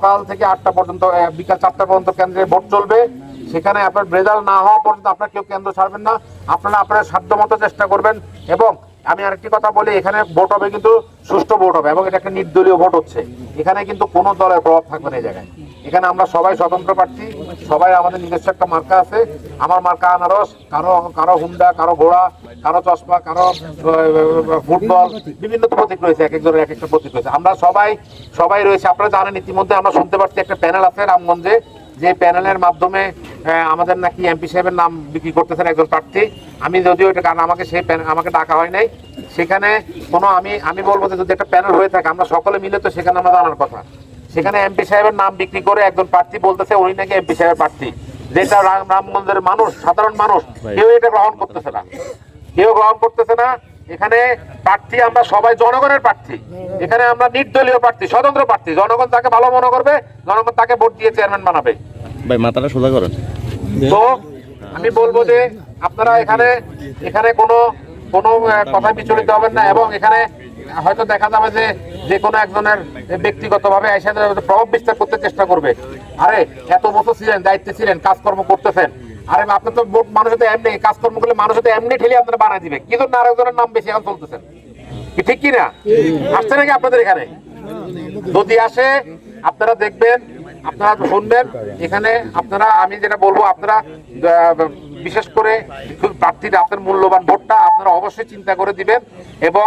সকাল থেকে আটটা পর্যন্ত বিকাল চারটা পর্যন্ত কেন্দ্রে ভোট চলবে। সেখানে আপনার রেজাল্ট না হওয়া পর্যন্ত আপনার কেউ কেন্দ্র ছাড়বেন না। আপনারা আপনার সাধ্য মতো চেষ্টা করবেন এবং আমি আরেকটি কথা বলি, এখানে ভোট হবে কিন্তু সুষ্ঠু ভোট হবে এবং এটা একটা নির্দলীয় ভোট হচ্ছে। এখানে কিন্তু কোনো দলের প্রভাব থাকবে না এই জায়গায়। এখানে আমরা সবাই স্বতন্ত্র প্রার্থী, সবাই আমাদের নিজস্ব একটা মার্কা আছে। আমার মার্কা আনারস, কারও কারও হুন্ডা, কারও ঘোড়া কারও চশমা কারও ফুটবল বিভিন্ন প্রতীক রয়েছে এক একজনের এক একটা প্রতীক রয়েছে। আমরা সবাই সবাই রয়েছে। আপনারা জানেন ইতিমধ্যে আমরা শুনতে পাচ্ছি একটা প্যানেল আছে রামগঞ্জে যে প্যানেলের মাধ্যমে আমাদের নাকি এমপি সাহেবের নাম বিক্রি করতেছেন একজন প্রার্থী। আমি যদিও এটা কারণ আমাকে সেই আমাকে ডাকা হয় নাই। সেখানে কোনো আমি আমি বলব যে যদি একটা প্যানেল হয়ে থাকে আমরা সকলে মিলে তো সেখানে আমরা জানার কথা। সেখানে এমপি সাহেবের নাম বিক্রি করে একজন প্রার্থী বলতেছে উনি নাকি এমপি সাহেবের প্রার্থী। যেটা রাম রামগঞ্জের মানুষ সাধারণ মানুষ কেউ এটা গ্রহণ করতেছে না। কেউ গ্রহণ করতেছে না। এখানে প্রার্থী আমরা সবাই জনগণের প্রার্থী। এখানে আমরা নির্দলীয় প্রার্থী স্বতন্ত্র প্রার্থী। জনগণ তাকে ভালো মনে করবে জনগণ তাকে ভোট দিয়ে চেয়ারম্যান বানাবে। ভাই মাথাটা সোজা করেন। তো আমি বলব যে আপনারা এখানে এখানে কোনো কোনো কথায় বিচলিত হবেন না এবং এখানে হয়তো দেখা যাবে যে যে কোনো একজনের ব্যক্তিগতভাবে এসে প্রভাব বিস্তার করতে চেষ্টা করবে। আরে এত বছর ছিলেন দায়িত্বে ছিলেন কাজকর্ম করতেছেন। আরে আপনার তো ভোট মানুষ তো এমনি, কাজকর্ম করলে মানুষ তো এমনি ঠেলে আপনারা বানায় দিবে কি জন্য আরেকজনের নাম বেশি এখন চলতেছেন ঠিক কি না আসছে নাকি আপনাদের এখানে? যদি আসে, আপনারা দেখবেন, আপনারা শুনবেন, এখানে আপনারা, আমি যেটা বলব, আপনারা বিশেষ করে প্রার্থীরা, আপনার মূল্যবান ভোটটা আপনারা অবশ্যই চিন্তা করে দিবেন এবং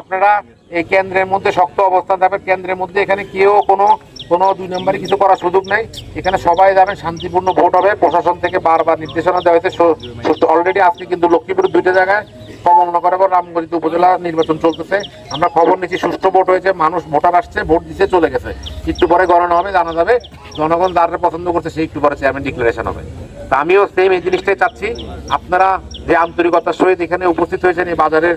আপনারা এই কেন্দ্রের মধ্যে শক্ত অবস্থান যাবেন কেন্দ্রের মধ্যে এখানে কেউ কোনো কোনো দুই নম্বরে কিছু করার সুযোগ নেই। এখানে সবাই যাবেন শান্তিপূর্ণ ভোট হবে। প্রশাসন থেকে বারবার নির্দেশনা দেওয়া হয়েছে। অলরেডি আজকে কিন্তু লক্ষ্মীপুর দুইটা জায়গায় কমলনগর এবং রামগঞ্জ উপজেলা নির্বাচন চলতেছে। আমরা খবর নিচ্ছি, সুষ্ঠু ভোট হয়েছে। মানুষ ভোটার আসছে, ভোট দিতে চলে গেছে। একটু পরে গণনা হবে, জানা যাবে। জনগণ যারা পছন্দ করছে সেই একটু পরে চেয়ারম্যান ডিক্লারেশন হবে। তা আমিও সেম এই জিনিসটাই চাচ্ছি। আপনারা যে আন্তরিকতার সহিত এখানে উপস্থিত হয়েছেন, এই বাজারের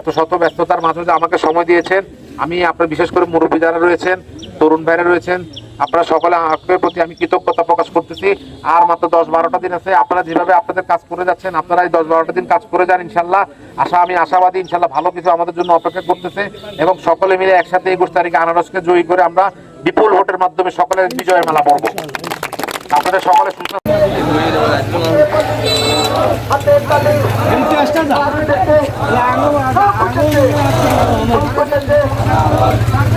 এত শত ব্যস্ততার মাঝে আমাকে সময় দিয়েছেন, আমি আপনার বিশেষ করে মুরব্বী যারা রয়েছেন তরুণ ভাইরা রয়েছেন, আপনারা সকলে আপনার প্রতি আমি কৃতজ্ঞতা প্রকাশ করতেছি। আর মাত্র দশ বারোটা দিন আছে, আপনারা যেভাবে আপনাদের কাজ করে যাচ্ছেন, আপনারা এই দশ বারোটা দিন কাজ করে যান ইনশাল্লাহ। আশা, আমি আশাবাদী, ইনশাল্লাহ ভালো কিছু আমাদের জন্য অপেক্ষা করতেছে এবং সকলে মিলে একসাথে একুশ তারিখে আনারসকে জয়ী করে আমরা বিপুল ভোটের মাধ্যমে সকলের বিজয়ের মেলা পড়ব আপনাদের সকলে সুস্থ